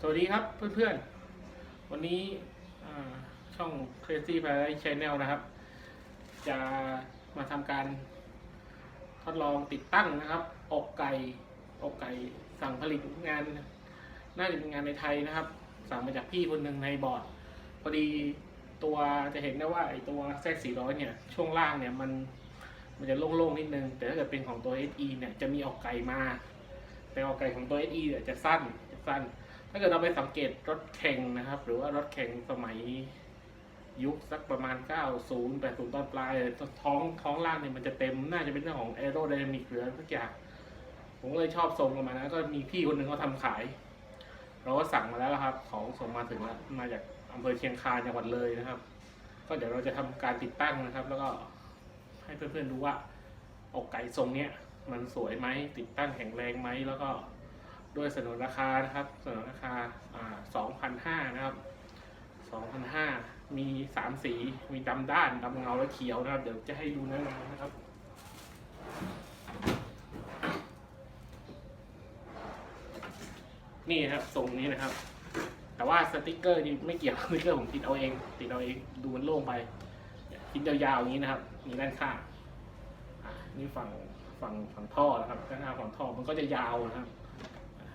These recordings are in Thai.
สวัสดีครับเพื่อนๆ วันนี้ช่อง Crazy Paradise Channel นะครับ จะมาทำการทดลองติดตั้งนะครับ อกไก่ อกไก่สั่งผลิตงาน น่าจะเป็นงานในไทยนะครับ สั่งมาจากพี่คนหนึ่งในบอร์ด พอดีตัวจะเห็นได้ว่าไอตัวแซก400 เนี่ย ช่วงล่างเนี่ยมันมันจะโล่งๆนิดนึง แต่ถ้าเกิดเป็นของตัว SE เนี่ยจะมีออกไก่มา แต่ออกไก่ของตัว SE เนี่ยจะสั้นจะสั้น ถ้าเกิดเราไปสังเกตรถแข่งนะครับ หรือว่ารถแข่งสมัยยุคสักประมาณ 90 80 ตอนปลาย ท้องท้องล่างเนี่ยมันจะเต็ม น่าจะเป็นเรื่องของ a อโร d y นามิกหรืออะไรสักอย่าง ผมก็เลยชอบทรงประมาณนั้นก็มีพี่คนหนึ่งเขาทำขาย เราก็สั่งมาแล้วครับ ของส่งมาถึงแล้ว มาจากอำเภอเชียงคานจังหวัดเลยนะครับ ก็เดี๋ยวเราจะทำการติดตั้งนะครับ แล้วก็ให้เพื่อนๆดูว่าอกไก่ทรงเนี้ยมันสวยไหมติดตั้งแข็งแรงไหมแล้วก็ ด้วยสนุนราคานะครับสนุนราคาอ่าสองพันห้านะครับสองพันห้ามีสามสี มีดำด้านดำเงาและเขียวนะครับ เดี๋ยวจะให้ดูเนื้องานนะครับนี่ครับทรงนี้นะครับ แต่ว่าสติกเกอร์นี่ไม่เกี่ยวสติกเกอร์ผมติดเอาเอง ติดเอาเองดูมันโล่งไปติดยาวๆอย่างนี้นะครับ มีด้านข้างอ่านี่ฝั่งฝั่งฝั่งท่อนะครับด้านหน้าฝั่งท่อมันก็จะยาวนะครับ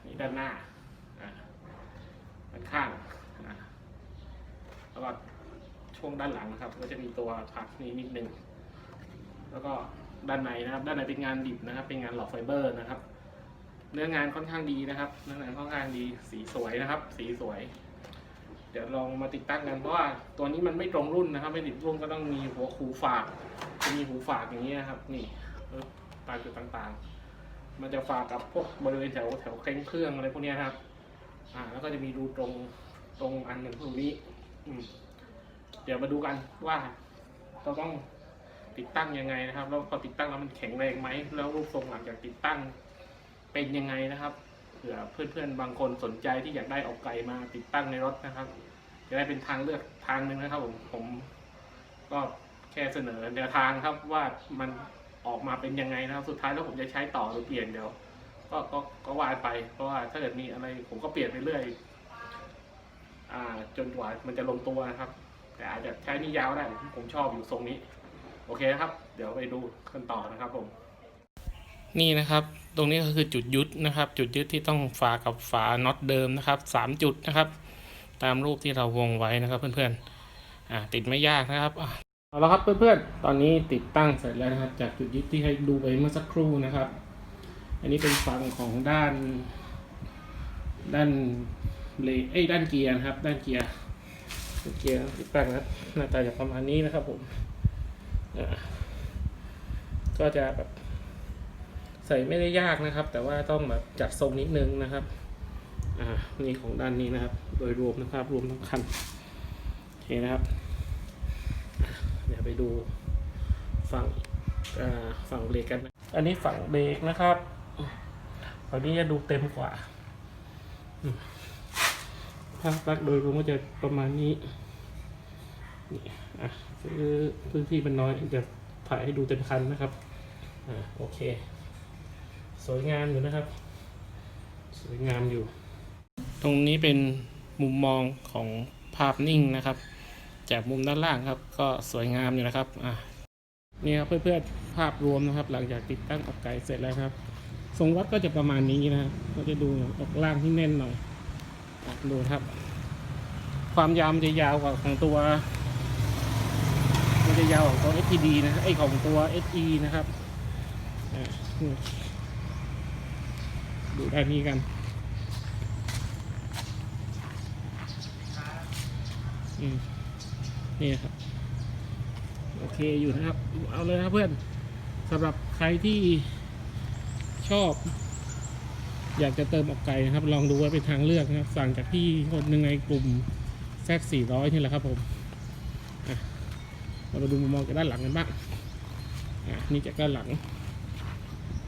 นี่ด้านหน้าด้านข้างแล้วก็ช่วงด้านหลังนะครับ ก็จะมีตัวพักนี้นิดนึง แล้วก็ด้านในนะครับ ด้านในเป็นงานดิบนะครับ เป็นงานหลอดไฟเบอร์นะครับ เนื้องานค่อนข้างดีนะครับเนื้องานค่อนข้างดี สีสวยนะครับ สีสวย เดี๋ยวลองมาติดตั้งกันเพราะว่าตัวนี้มันไม่ตรงรุ่นนะครับ ไม่ติดรุ่นก็ต้องมีหัวหูฝาก จะมีหูฝากอย่างนี้นะครับ นี่ปึ๊บตามจุดต่างๆ มันจะฝากกับพวกบริเวณแถวแถวเคร่งเครื่องอะไรพวกนี้ครับ อ่า แล้วก็จะมีรูตรงตรงอันหนึ่งตรงนี้อืมเดี๋ยวมาดูกันว่าเราต้องติดตั้งยังไงนะครับ แล้วพอติดตั้งแล้วมันแข็งแรงไหม แล้วรูปทรงหลังจากติดตั้งเป็นยังไงนะครับเผื่อเพื่อนๆบางคนสนใจที่อยากได้ออกไก่มาติดตั้งในรถนะครับ จะได้เป็นทางเลือกทางหนึ่งนะครับผมผมก็แค่เสนอแนวทางครับว่ามัน ออกมาเป็นยังไงนะครับสุดท้ายแล้วผมจะใช้ต่อหรือเปลี่ยนเดี๋ยวก็ก็ก็ว่าไป เพราะว่าถ้าเกิดมีอะไรผมก็เปลี่ยนไปเรื่อยอ่าจนกว่ามันจะลงตัวนะครับ แต่อาจจะใช้นี่ยาวได้ผมชอบอยู่ทรงนี้ โอเคนะครับ เดี๋ยวไปดูกันต่อนะครับผมนี่นะครับ ตรงนี้ก็คือจุดยึดนะครับ จุดยึดที่ต้องฝากับฝาน็อตเดิมนะครับสามจุดนะครับ ตามรูปที่เราวงไว้นะครับเพื่อนๆติดไม่ยากนะครับ เอาละครับเพื่อนๆ ตอนนี้ติดตั้งเสร็จแล้วนะครับ จากจุดยึดที่ให้ดูไปเมื่อสักครู่นะครับ อันนี้เป็นฝั่งของด้าน ด้านเลเอ้ด้านเกียร์นะครับ ด้านเกียร์เกียร์ติดตั้งนะหน้าตาจะประมาณนี้นะครับผมก็จะแบบใส่ไม่ได้ยากนะครับ แต่ว่าต้องแบบจัดทรงนิดนึงนะครับ อ่านี่ของด้านนี้นะครับ โดยรวมนะครับรวมทั้งคันโอเคนะครับ ไปดูฝั่งฝั่งเบรกกันนะอันนี้ฝั่งเบรกนะครับฝั่งนี้จะดูเต็มกว่าภาพลักษณ์โดยรวมก็จะประมาณนี้นี่อะคือพื้นที่มันน้อยจะถ่ายให้ดูเต็มคันนะครับอ่าโอเค สวยงามอยู่นะครับ สวยงามอยู่ ตรงนี้เป็นมุมมองของภาพนิ่งนะครับ จากมุมด้านล่างครับ ก็สวยงามอยู่นะครับอะนี่ครับเพื่อนๆภาพรวมนะครับ หลังจากติดตั้งออกไก่เสร็จแล้วครับทรงวัดก็จะประมาณนี้นะครับก็จะดูออกล่างที่แน่นหน่อยดูครับ ความยาวมันจะยาวกว่าของตัว มันจะยาวของตัว SPD นะไอของตัว SE นะครับดูด้านนี้กันอืม นี่ครับ โอเคอยู่นะครับ เอาเลยนะเพื่อนสำหรับใครที่ชอบ อยากจะเติมออกไก่นะครับ ลองดูไว้เป็นทางเลือกนะครับ สั่งจากพี่คนหนึ่งในกลุ่มแซกสี่ร้อยนี่แหละครับผมเรามาดูมุมมองจากด้านหลังกันบ้างอะนี่จากด้านหลัง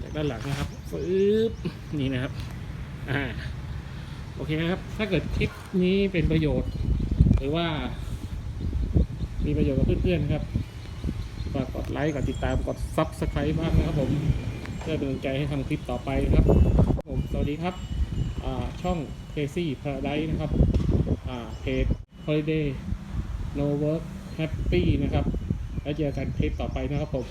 จากด้านหลังนะครับปึ๊บนี่นะครับอ่าโอเคนะครับ ถ้าเกิดคลิปนี้เป็นประโยชน์ หรือว่า มีประโยชน์กับเพื่อนๆครับฝากกดไลค์กดติดตามกดซับสไครต์บ้างนะครับผมเพื่อเป็นกำลังใจให้ทำคลิปต่อไปครับ ผมสวัสดีครับช่อง Casey Paradise นะครับเพจ Holiday No Work Happy นะครับ แล้วเจอกันคลิปต่อไปนะครับผม